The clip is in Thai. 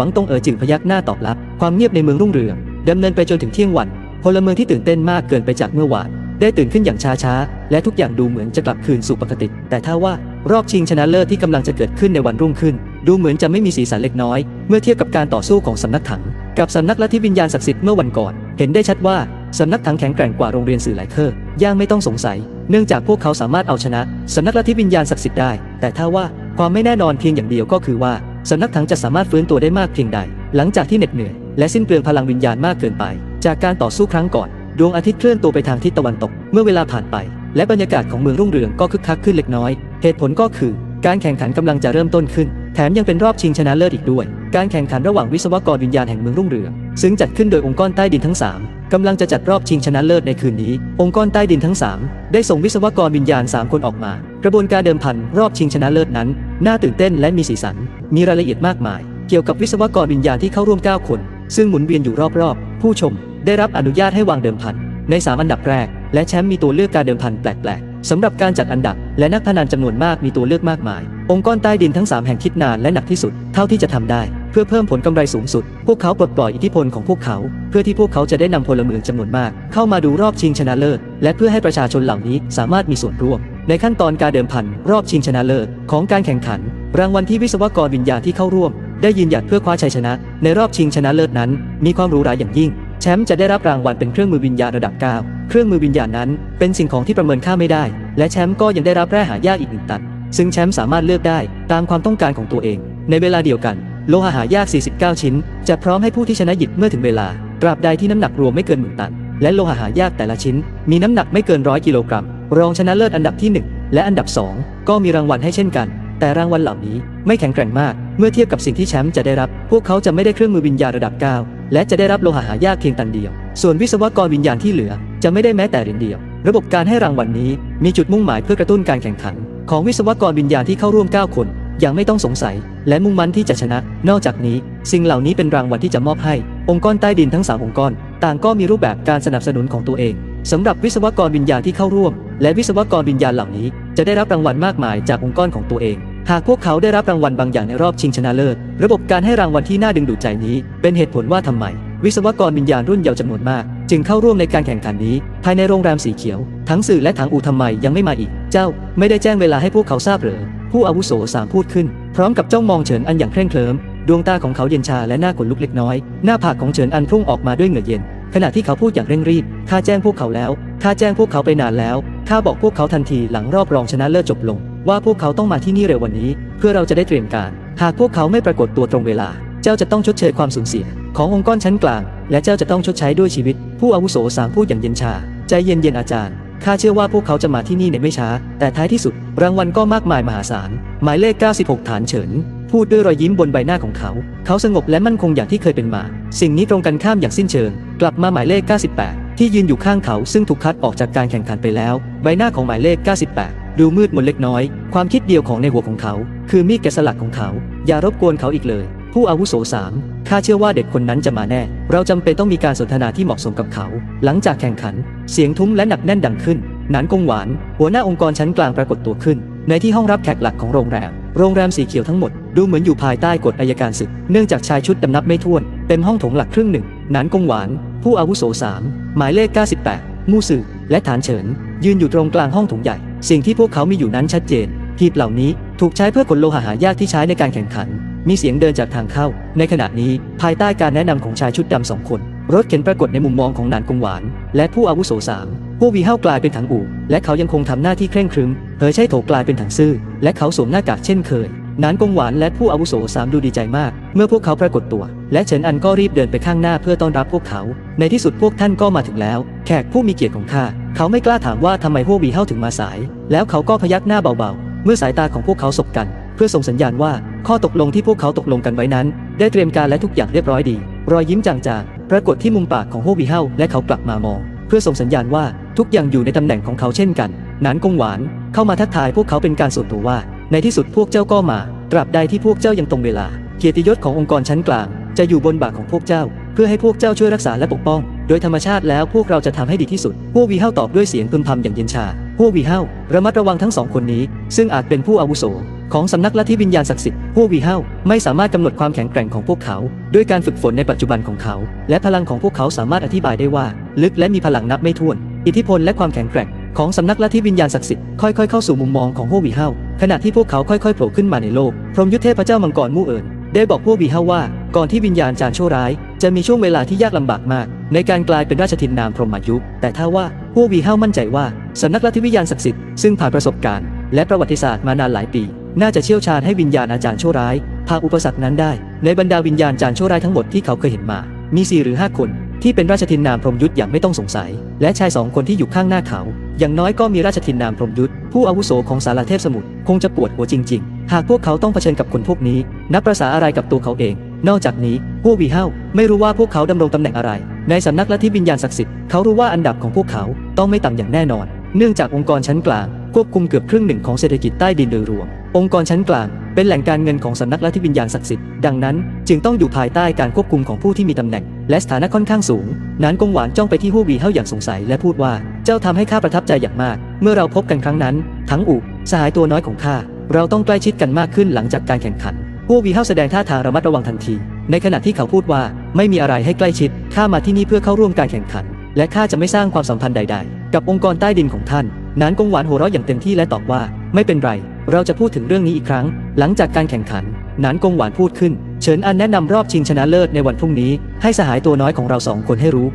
หวังตงเอ๋อจึงพยักหน้าตอบรับ ความเงียบในเมืองรุ่งเรืองดำเนินไปจนถึงเที่ยงวันพลเมืองที่ตื่นเต้นมากเกินไปจากเมื่อวานได้ตื่นขึ้นอย่างช้าๆ และทุกอย่างดูเหมือนจะกลับคืนสู่ปกติ แต่ถ้าว่ารอบชิงชนะเลิศที่กำลังจะเกิดขึ้นในวันรุ่งขึ้น ดูเหมือนจะไม่มีสีสันเล็กน้อย เมื่อเทียบกับการต่อสู้ของสำนักถัง กับสำนักลัทธิวิญญาณศักดิ์สิทธิ์เมื่อวันก่อน เห็นได้ชัดว่าสำนักถังแข็งแกร่งกว่าโรงเรียนสื่อหลายเคอร์ย่างไม่ต้องสงสัย เนื่องจากพวกเขาสามารถเอาชนะสำนักลัทธิวิญญาณศักดิ์สิทธิ์ได้ แต่ถ้าว่าความไม่แน่นอนเพียงอย่างเดียวก็คือว่าสำนักถังจะสามารถฟื้นตัวได้มากเพียงใด หลังจากที่เหน็ดเหนื่อย และสิ้นเปลืองพลังวิญญาณมากเกินไป จากการต่อสู้ครั้งก่อน ดวงอาทิตย์เคลื่อนตัวไปทางทิศตะวันตก เมื่อเวลาผ่านไป และบรรยากาศของเมืองรุ่งเรืองก็คึกคักขึ้นเล็กน้อย เหตุผลก็คือ การแข่งขันกำลังจะเริ่มต้นขึ้น แถมยังเป็นรอบชิงชนะเลิศอีกด้วย การแข่งขันระหว่างวิศวกรวิญญาณแห่งเมืองรุ่งเรือง ซึ่งจัดขึ้นโดยองค์กรใต้ดินทั้ง 3กำลังจะจัดรอบชิงชนะเลิศในคืนนี้ องค์กรใต้ดินทั้ง 3 ได้ส่งวิศวกรวิญญาณ 3 คนออกมา กระบวนการเดิมพันรอบชิงชนะเลิศนั้น น่าตื่นเต้นและมีสีสัน มีรายละเอียดมากมาย เกี่ยวกับวิศวกรวิญญาณที่เข้าร่วม 9 คน ซึ่งหมุนเวียนอยู่รอบๆ ผู้ชมได้รับอนุญาตให้วางเดิมพันใน 3 อันดับแรก และแชมป์มีตัวเลือกการเดิมพันแปลกๆสำหรับการจัดอันดับ และนักพนันจำนวนมากมีตัวเลือกมากมาย องค์กรใต้ดินทั้ง 3 แห่งคิดนานและหนักที่สุด เท่าที่จะทำได้ เพื่อเพิ่มผลกำไรสูงสุด พวกเขาปลดปล่อยอิทธิพลของพวกเขา เพื่อที่พวกเขาจะได้นำพลเมืองจำนวนมาก เข้ามาดูรอบชิงชนะเลิศ และเพื่อให้ประชาชนเหล่านี้สามารถมีส่วนร่วมในขั้นตอนการเดิมพันรอบชิงชนะเลิศของการแข่งขัน รางวัลที่วิศวกรวิญญาที่เข้าร่วม ได้ยืนหยัดเพื่อคว้าชัยชนะ ในรอบชิงชนะเลิศนั้น มีความหรูหราอย่างยิ่ง แชมป์จะได้รับรางวัลเป็นเครื่องมือวิญญาณระดับ9เครื่องมือวิญญาณนั้น เป็นสิ่งของที่ประเมินค่าไม่ได้ และแชมป์ก็ยังได้รับแร่หายากอีกหนึ่งตัน ซึ่งแชมป์สามารถเลือกได้ตามความต้องการของตัวเอง ในเวลาเดียวกัน โลหะหายาก 49 ชิ้น จะพร้อมให้ผู้ที่ชนะหยิบเมื่อถึงเวลาตราบใดที่น้ำหนักรวมไม่เกินหมื่นตัน และโลหะหายากแต่ละชิ้น มีน้ำหนักไม่เกินร้อยกิโลกรัมรองชนะเลิศอันดับที่ 1 และอันดับ 2 ก็มีรางวัลให้เช่นกัน แต่รางวัลเหล่านี้ไม่แข็งแกร่งมาก เมื่อเทียบกับสิ่งที่แชมป์จะได้รับ พวกเขาจะไม่ได้เครื่องมือวิญญาณระดับ 9 และจะได้รับโลหะหายากเพียงตันเดียว ส่วนวิศวกรวิญญาณที่เหลือ จะไม่ได้แม้แต่เหรียญเดียว ระบบการให้รางวัลนี้มีจุดมุ่งหมายเพื่อกระตุ้นการแข่งขัน ของวิศวกรวิญญาณที่เข้าร่วม 9 คน อย่างไม่ต้องสงสัย และมุ่งมั่นที่จะชนะ นอกจากนี้ สิ่งเหล่านี้เป็นรางวัลที่จะมอบให้ องค์กรใต้ดินทั้ง3องค์กรต่างก็มีรูปแบบการสนับสนุนของตัวเองสำหรับวิศวกรวิญญาณที่เข้าร่วม และวิศวกรวิญญาณเหล่านี้ จะได้รับรางวัลมากมายจากองค์กรของตัวเอง หากพวกเขาได้รับรางวัลบางอย่างในรอบชิงชนะเลิศ ระบบการให้รางวัลที่น่าดึงดูดใจนี้ เป็นเหตุผลว่าทำไม วิศวกรวิญญาณรุ่นเยาว์จำนวนมาก จึงเข้าร่วมในการแข่งขันนี้ ภายในโรงแรมสีเขียว ทั้งสื่อและถังอูทำไมยังไม่มาอีก เจ้า ไม่ได้แจ้งเวลาให้พวกเขาทราบหรือผู้อาวุโสสามพูดขึ้น พร้อมกับจ้องมองเฉินอันอย่างเคร่งเคลิมดวงตาของเขาเย็นชาและหน้าขนลุกเล็กน้อย หน้าผากของเฉินอันพุ่งออกมาด้วยเหงื่อเย็น ขณะที่เขาพูดอย่างเร่งรีบข้าแจ้งพวกเขาแล้วข้าแจ้งพวกเขาไปนานแล้วข้าบอกพวกเขาทันทีหลังรอบรองชนะเลิศจบลงว่าพวกเขาต้องมาที่นี่เร็ววันนี้ เพื่อเราจะได้เตรียมการ หากพวกเขาไม่ปรากฏตัวตรงเวลา เจ้าจะต้องชดเชยความสูญเสีย ขององค์กรชั้นกลาง และเจ้าจะต้องชดใช้ด้วยชีวิต ผู้อาวุโสสามพูดอย่างเย็นชา ใจเย็นเย็นๆอาจารย์ข้าเชื่อว่าพวกเขาจะมาที่นี่ในไม่ช้า แต่ท้ายที่สุด รางวัลก็มากมายมหาศาล หมายเลข 96 ฐานเฉิน พูดด้วยรอยยิ้มบนใบหน้าของเขา เขาสงบและมั่นคงอย่างที่เคยเป็นมา สิ่งนี้ตรงกันข้ามอย่างสิ้นเชิง กลับมาหมายเลข 98 ที่ยืนอยู่ข้างเขาซึ่งถูกคัดออกจากการแข่งขันไปแล้ว ใบหน้าของหมายเลข 98 ดูมืดมนเล็กน้อย ความคิดเดียวของในหัวของเขา คือมีดแกะสลักของเขา อย่ารบกวนเขาอีกเลย ผู้อาวุโสสามข้าเชื่อว่าเด็กคนนั้นจะมาแน่ เราจำเป็นต้องมีการสนทนาที่เหมาะสมกับเขา หลังจากแข่งขัน เสียงทุ้มและหนักแน่นดังขึ้นหนานกงหวาน หัวหน้าองค์กรชั้นกลางปรากฏตัวขึ้น ในที่ห้องรับแขกหลักของโรงแรม โรงแรมสีเขียวทั้งหมด ดูเหมือนอยู่ภายใต้กฎอายการศึก เนื่องจากชายชุดดำนับไม่ถ้วน เต็มห้องโถงหลักครึ่งหนึ่งหนานกงหวาน ผู้อาวุโสสามหมายเลข 98 มู่สื่อและฐานเฉิน ยืนอยู่ตรงกลางห้องโถงใหญ่ สิ่งที่พวกเขามีอยู่นั้นชัดเจนหีบเหล่านี้ถูกใช้เพื่อขนโลหะหายากที่ใช้ในการแข่งขัน มีเสียงเดินจากทางเข้า ในขณะนี้ภายใต้การแนะนำของชายชุดดำสองคน รถเข็นปรากฏในมุมมองของนานกงหวาน และผู้อาวุโสสามผู้วีเฮากลายเป็นถังอู่และเขายังคงทำหน้าที่เคร่งครึมเผยใช้โถกลายเป็นถังซื่อและเขาสวมหน้ากากเช่นเคย นานกงหวานและผู้อาวุโสสามดูดีใจมาก เมื่อพวกเขาปรากฏตัว และเฉินอันก็รีบเดินไปข้างหน้าเพื่อต้อนรับพวกเขา ในที่สุดพวกท่านก็มาถึงแล้ว แขกผู้มีเกียรติของข้าเขาไม่กล้าถามว่าทำไมพวกวีเฮาถึงมาสาย แล้วเขาก็พยักหน้าเบาๆ เมื่อสายตาของพวกเขาสบกัน เพื่อส่งสัญญาณว่าข้อตกลงที่พวกเขาตกลงกันไว้นั้น ได้เตรียมการและทุกอย่างเรียบร้อยดี รอยยิ้มจางๆปรากฏที่มุมปากของโฮวีเฮาและเขากลับมามอง เพื่อส่งสัญญาณว่าทุกอย่างอยู่ในตำแหน่งของเขาเช่นกันนานกงหวานเข้ามาทักทายพวกเขาเป็นการส่วนตัวว่า ในที่สุดพวกเจ้าก็มา ตราบใดที่พวกเจ้ายังตรงเวลา เกียรติยศขององค์กรชั้นกลาง จะอยู่บนบ่าของพวกเจ้า เพื่อให้พวกเจ้าช่วยรักษาและปกป้อง โดยธรรมชาติแล้วพวกเราจะทำให้ดีที่สุด พวกวีเฮาตอบด้วยเสียงพึมพำอย่างเย็นชา พวกวีเฮาระมัดระวังทั้งสองคนนี้ ซึ่งอาจเป็นผู้อาวุโสของสำนักลัทธิวิญญาณศักดิ์สิทธิ์พวกวีเฮาไม่สามารถกำหนดความแข็งแกร่งของพวกเขา ด้วยการฝึกฝนในปัจจุบันของเขา และพลังของพวกเขาสามารถอธิบายได้ว่า ลึกและมีพลังนับไม่ถ้วน อิทธิพลและความแข็งแกร่งของสำนักลัทธิวิญญาณศักดิ์สิทธิ์ค่อยๆเข้าสู่มุมมองของพวกวีเฮา ขณะที่พวกเขาค่อยๆโผล่ขึ้นมาในโลก พรหมยุทธเทพเจ้ามังกรมู่เอิญได้บอกพวกวีฮาว่า ก่อนที่วิญญาณจารย์ชั่วร้าย จะมีช่วงเวลาที่ยากลำบากมาก ในการกลายเป็นราชทินนามพรหมยุคแต่ถ้าว่าพวกวีฮามั่นใจว่าสำนักลัทธิวิญญาณศักดิ์สิทธิ์ซึ่งผ่านประสบการณ์และประวัติศาสตร์มานานหลายปี น่าจะเชี่ยวชาญให้วิญญาณอาจารย์ชั่วร้ายผ่านอุปสรรคนั้นได้ ในบรรดาวิญญาณจารย์ชั่วร้ายทั้งหมดที่เขาเคยเห็นมา มีสี่หรือห้าคน ที่เป็นราชทินนามพรหมยุทธอย่างไม่ต้องสงสัย และชายสองคนที่อยู่ข้างหน้าเขา อย่างน้อยก็มีราชทินนามพรมยุทธผู้อาวุโสของสารเทพสมุทรคงจะปวดหัวจริง ๆ หากพวกเขาต้องเผชิญกับคนพวกนี้ นับประษาอะไรกับตัวเขาเอง นอกจากนี้พวกวีเฮาไม่รู้ว่าพวกเขาดำรงตำแหน่งอะไร ในสำนักลัทธิวิญญาณศักดิ์สิทธิ์เขารู้ว่าอันดับของพวกเขาต้องไม่ต่ำอย่างแน่นอน เนื่องจากองค์กรชั้นกลางควบคุมเกือบครึ่งหนึ่งของเศรษฐกิจใต้ดินโดยรวม องค์กรชั้นกลางเป็นแหล่งการเงินของสำนักลัทธิวิญญาณศักดิ์สิทธิ์ดังนั้น จึงต้องอยู่ภายใต้การควบคุมของผู้ที่มีตำแหน่ง และสถานะค่อนข้างสูง นานกงหวานจ้องไปที่ฮู้วีเฮาอย่างสงสัยและพูดว่า เจ้าทำให้ข้าประทับใจอย่างมาก เมื่อเราพบกันครั้งนั้น ทั้งอุสหายตัวน้อยของข้า เราต้องใกล้ชิดกันมากขึ้นหลังจากการแข่งขันฮู้วีเฮาแสดงท่าทางระมัดระวังทันที ในขณะที่เขาพูดว่า ไม่มีอะไรให้ใกล้ชิด ข้ามาที่นี่เพื่อเข้าร่วมการแข่งขัน และข้าจะไม่สร้างความสัมพันธ์ใด ๆ กับองค์กรใต้ดินของท่าน นานกงหวานหัวเราะอย่างเต็มที่และตอบว่า ไม่เป็นไร เราจะพูดถึงเรื่องนี้อีกครั้ง หลังจากการแข่งขัน นานกงหวานพูดขึ้น เฉินอันแนะนำรอบชิงชนะเลิศในวันพรุ่งนี้ ให้สหายตัวน้อยของเราสองคนให้รู้